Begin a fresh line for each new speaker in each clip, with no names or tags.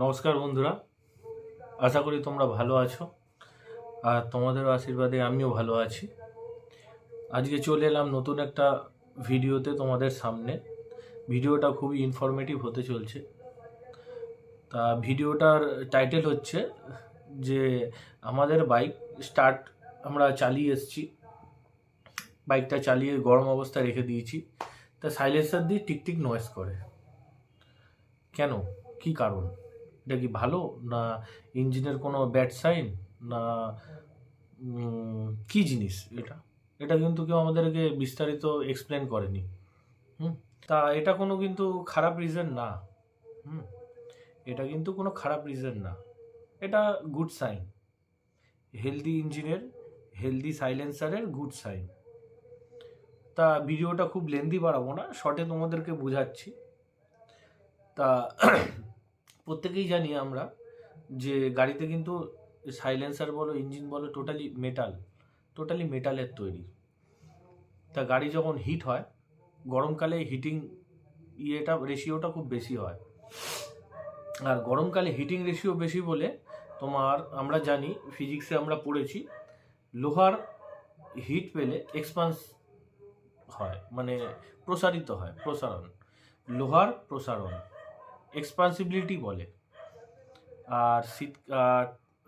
নমস্কার বন্ধুরা। আশা করি তোমরা ভালো আছো আর তোমাদের আশীর্বাদে আমিও ভালো আছি। আজকে চলে এলাম নতুন একটা ভিডিওতে তোমাদের সামনে। ভিডিওটা খুবই ইনফরমেটিভ হতে চলছে। তা ভিডিওটার টাইটেল হচ্ছে যে আমাদের বাইক স্টার্ট আমরা চালিয়ে এসেছি। বাইকটা চালিয়ে গরম অবস্থায় রেখে দিয়েছি। তা সাইলেন্সার দিয়ে টিকটিক নয়েজ করে। কেন? কি কারণ? এটা কি ভালো? না ইঞ্জিনের কোনো ব্যাড সাইন? না কি জিনিস এটা? এটা কিন্তু কেউ আমাদেরকে বিস্তারিত এক্সপ্লেন করেনি। হুম? তা এটা কোনো কিন্তু খারাপ রিজন না। হুম? এটা কিন্তু কোনো খারাপ রিজন না। এটা গুড সাইন হেলদি ইঞ্জিনের হেলদি সাইলেন্সারের গুড সাইন তা ভিডিওটা খুব লেন্দি বাড়াবো না। শর্টে তোমাদেরকে বোঝাচ্ছি। তা প্রত্যেকেই জানি আমরা যে গাড়িতে কিন্তু সাইলেন্সার বলো, ইঞ্জিন বলো টোটালি মেটাল টোটালি মেটালের তৈরি। তা গাড়ি যখন হিট হয়, গরমকালে হিটিং ইয়েটা রেশিওটা খুব বেশি হয়। আর গরমকালে হিটিং রেশিও বেশি বলে তোমার আমরা জানি ফিজিক্সে আমরা পড়েছি, লোহার হিট পেলে এক্সপান্স হয় মানে প্রসারিত হয়, প্রসারণ। লোহার প্রসারণ। এক্সপান্সিবিলিটি বলে। আর শীত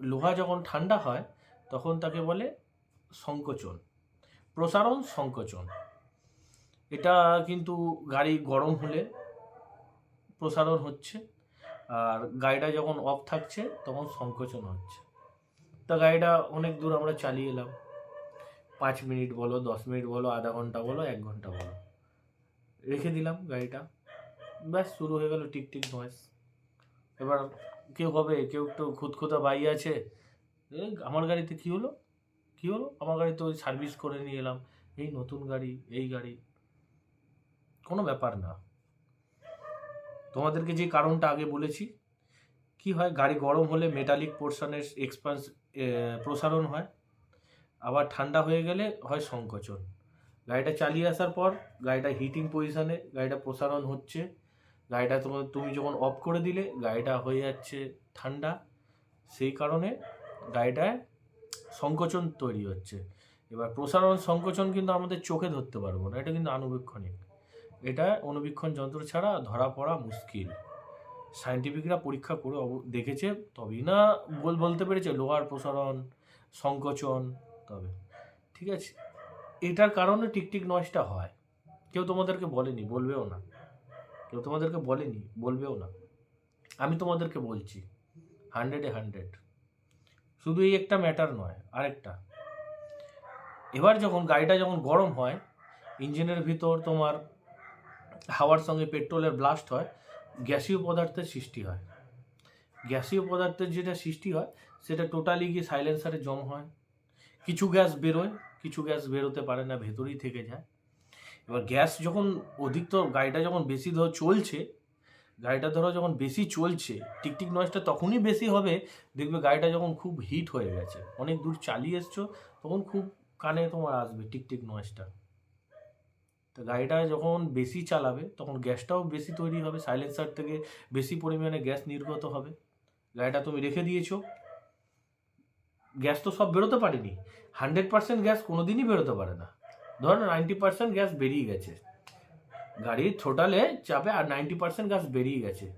লোহা যখন ঠান্ডা হয়, তখন তাকে বলে সংকোচন। প্রসারণ সংকোচন। এটা কিন্তু গাড়ি গরম হলে প্রসারণ হচ্ছে, আর গাড়িটা যখন অফ থাকছে, তখন সংকোচন হচ্ছে। তা গাড়িটা অনেক দূর আমরা চালিয়ে এলাম। পাঁচ মিনিট বলো, দশ মিনিট বলো, আধা ঘণ্টা বলো, এক ঘণ্টা বলো। রেখে দিলাম গাড়িটা। ব্যাস, শুরু হয়ে গেল টিকটিক নয়েস এবার কেউ হবে কেউ একটু খুঁতখুঁতা বাই আছে। আমার গাড়িতে কি হলো? কি হলো? আমার গাড়িতে ওই সার্ভিস করে নিয়ে এলাম। এই নতুন গাড়ি, এই গাড়ি। কোনো ব্যাপার না। তোমাদেরকে যে কারণটা আগে বলেছি, কি হয়, গাড়ি গরম হলে মেটালিক পোর্শনের এক্সপান্স প্রসারণ হয়। আবার ঠান্ডা হয়ে গেলে হয় সংকোচন। গাড়িটা চালিয়ে আসার পর, গাড়িটা হিটিং পজিশনে গাড়িটা প্রসারণ হচ্ছে। গাড়িটা তোমার, তুমি যখন অফ করে দিলে, গাড়িটা হয়ে যাচ্ছে ঠান্ডা, সেই কারণে গাড়িটায় সংকোচন তৈরি হচ্ছে। এবার প্রসারণ সংকোচন কিন্তু আমাদের চোখে ধরতে পারব না, এটা কিন্তু আনুবীক্ষণিক এটা অনুবীক্ষণ যন্ত্র ছাড়া ধরা পড়া মুশকিল। সায়েন্টিফিকরা পরীক্ষা করে দেখেছে, তবেই না বল, বলতে পেরেছে, লোহার প্রসারণ, সংকোচন, তবে। ঠিক আছে? এটার কারণে টিকটিক নয়েজটা হয়। কেউ তোমাদেরকে বলেনি, বলবেও না। কেউ তোমাদেরকে বলেনি, বলবেও না। আমি তোমাদেরকে বলছি হান্ড্রেডে হান্ড্রেড শুধু এই একটা ম্যাটার নয়, আরেকটা। এবার যখন গাড়িটা যখন গরম হয়, ইঞ্জিনের ভিতর তোমার হাওয়ার সঙ্গে পেট্রোলের ব্লাস্ট হয়, গ্যাসীয় পদার্থের সৃষ্টি হয়। গ্যাসীয় পদার্থের যেটা সৃষ্টি হয়, সেটা টোটালি গিয়ে সাইলেন্সারে জম হয়। কিছু গ্যাস বেরোয়, কিছু গ্যাস বেরোতে পারে না, ভেতরেই থেকে যায়। এবার গ্যাস যখন অধিক তো গাড়িটা যখন বেশি ধরো চলছে, গাড়িটা ধরো যখন বেশি চলছে, টিকটিক নয়েজটা তখনই বেশি হবে, দেখবে গাড়িটা যখন খুব হিট হয়ে গেছে। অনেক দূর চালিয়ে এসছো, তখন খুব কানে তোমার আসবে টিকটিক নয়েজটা তো গাড়িটা যখন বেশি চালাবে, তখন গ্যাসটাও বেশি তৈরি হবে সাইলেন্সার থেকে বেশি পরিমাণে গ্যাস নির্গত হবে। গাড়িটা তুমি রেখে দিয়েছ। গ্যাস তো সব বেরোতে পারেনি। হান্ড্রেড পার্সেন্ট গ্যাস কোনোদিনই বেরোতে পারে না। ধরো নাইনটি পার্সেন্ট গ্যাস বেরিয়ে গেছে। গাড়ির থ্রোটালে চাপে আর নাইনটি পার্সেন্ট গ্যাস বেরিয়ে গেছে।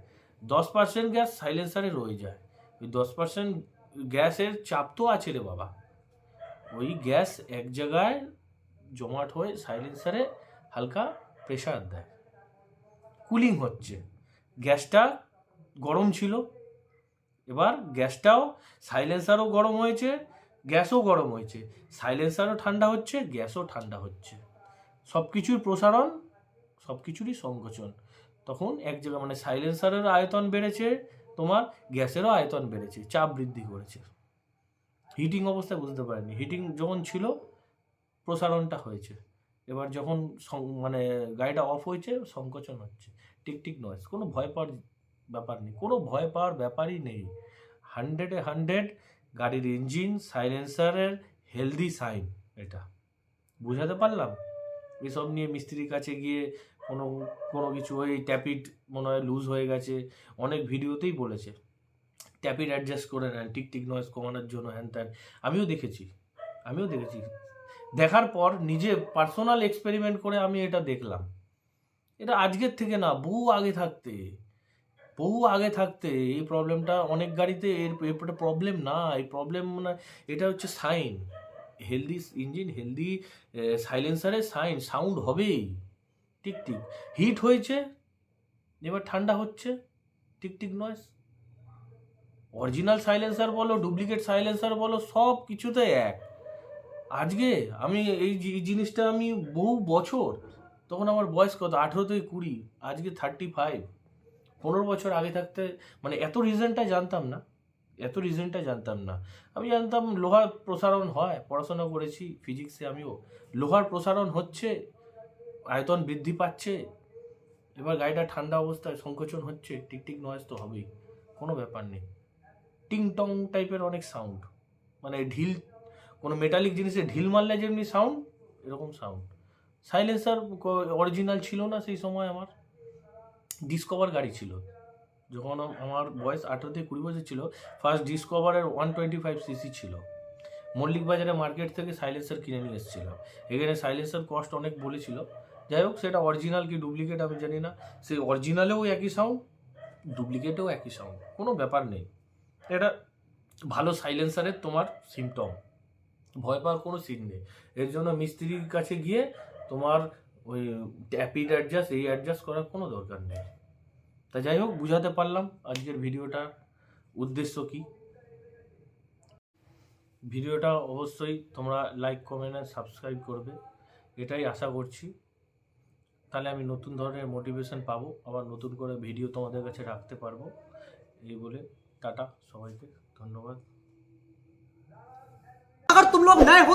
দশ পার্সেন্ট গ্যাস সাইলেন্সারে রয়ে যায়। ওই দশ পার্সেন্ট গ্যাসের চাপ তো আছে রে বাবা। ওই গ্যাস এক জায়গায় জমাট হয়ে সাইলেন্সারে হালকা প্রেশার দেয়। কুলিং হচ্ছে। গ্যাসটা গরম ছিল। এবার গ্যাসটাও সাইলেন্সারও গরম হয়েছে। গ্যাসও গরম হয়েছে। সাইলেন্সারও ঠান্ডা হচ্ছে, গ্যাসও ঠান্ডা হচ্ছে। সব কিছুর প্রসারণ সব কিছুরই সংকোচন। তখন এক জায়গায় মানে সাইলেন্সারের আয়তন বেড়েছে, তোমার গ্যাসেরও আয়তন বেড়েছে, চাপ বৃদ্ধি করেছে। হিটিং অবস্থায় বুঝতে পারেনি। হিটিং যখন ছিল, প্রসারণটা হয়েছে। এবার যখন মানে গাড়িটা অফ হয়েছে, সংকোচন হচ্ছে। টিকটিক নয়েস কোনো ভয় পাওয়ার ব্যাপার নেই। কোনো ভয় পাওয়ার ব্যাপারই নেই। হান্ড্রেডে হান্ড্রেড গাড়ির ইঞ্জিন, সাইলেন্সারের হেলদি সাইন এটা। বুঝাতে পারলাম? এসব নিয়ে মিস্ত্রির কাছে গিয়ে কোনো কোনো কিছু ওই ট্যাপিট মনে হয় লুজ হয়ে গেছে। অনেক ভিডিওতেই বলেছে। ট্যাপিড অ্যাডজাস্ট করে নেন টিক টিক নয়েজ কমানোর জন্য হ্যান ত্যান। আমিও দেখেছি আমিও দেখেছি। দেখার পর নিজে পার্সোনাল এক্সপেরিমেন্ট করে আমি এটা দেখলাম। এটা আজকের থেকে না, বহু আগে থাকতে। বহু আগে থাকতে এই প্রবলেমটা অনেক গাড়িতে এর এর প্রবলেম না, এই প্রবলেম না এটা হচ্ছে সাইন হেলদি ইঞ্জিন হেলদি সাইলেন্সারের সাইন সাউন্ড হবেই। Tick tick. হিট হয়েছে, এবার ঠান্ডা হচ্ছে, tick tick noise original silencer বলো ডুপ্লিকেট সাইলেন্সার বলো, সব কিছুতে এক। আজকে আমি এই জিনিসটা আমি বহু বছর, তখন আমার বয়স কত? আঠেরো থেকে কুড়ি, আজকে থার্টি ফাইভ পনেরো বছর আগে থাকতে মানে এত রিজনটা জানতাম না, এত রিজনটা জানতাম না। আমি জানতাম লোহার প্রসারণ হয়, পড়াশোনা করেছি ফিজিক্সে আমিও। লোহার প্রসারণ হচ্ছে, আয়তন বৃদ্ধি পাচ্ছে, এবার গাড়িটা ঠান্ডা অবস্থায় সংকোচন হচ্ছে টিকটিক নয়েজ তো হবেই, কোনো ব্যাপার নেই। টিং টং টাইপের অনেক সাউন্ড মানে ঢিল, কোনো মেটালিক জিনিসে ঢিল মারলে যেমনি সাউন্ড এরকম সাউন্ড সাইলেন্সার অরিজিনাল ছিল না সেই সময় আমার। ডিসকভার গাড়ি ছিল। যখন আমার বয়স আঠেরো থেকে কুড়ি বছর ছিল ফার্স্ট ডিসকভারের ওয়ান টোয়েন্টি ফাইভ সিসি ছিল। মল্লিক বাজারে মার্কেট থেকে সাইলেন্সার কিনে নিয়ে এসেছিলাম। এখানে সাইলেন্সার কস্ট অনেক বলেছিল। যাই হোক, সেটা অরিজিনাল কি ডুপ্লিকেট আমি জানি না। সেই অরিজিনালেও একই সাউন্ড ডুপ্লিকেটেও একই সাউন্ড কোনো ব্যাপার নেই। এটা ভালো সাইলেন্সারের তোমার সিমটম ভয় পাওয়ার কোনো সিন নেই। এর জন্য মিস্ত্রির কাছে গিয়ে তোমার ওই ট্যাপিড অ্যাডজাস্ট এই অ্যাডজাস্ট করার কোনো দরকার নেই তা যাই হোক বুঝাতে পারলাম আজকের ভিডিওটা উদ্দেশ্য কি ভিডিওটা অবশ্যই তোমরা লাইক কমেন্ট আর সাবস্ক্রাইব করবে এটাই আশা করছি তাহলে আমি নতুন ধরনের মোটিভেশন পাবো আবার নতুন করে ভিডিও তোমাদের কাছে রাখতে পারবো এই বলে টাটা সবাইকে ধন্যবাদ
अगर तुम लोग नए हो तो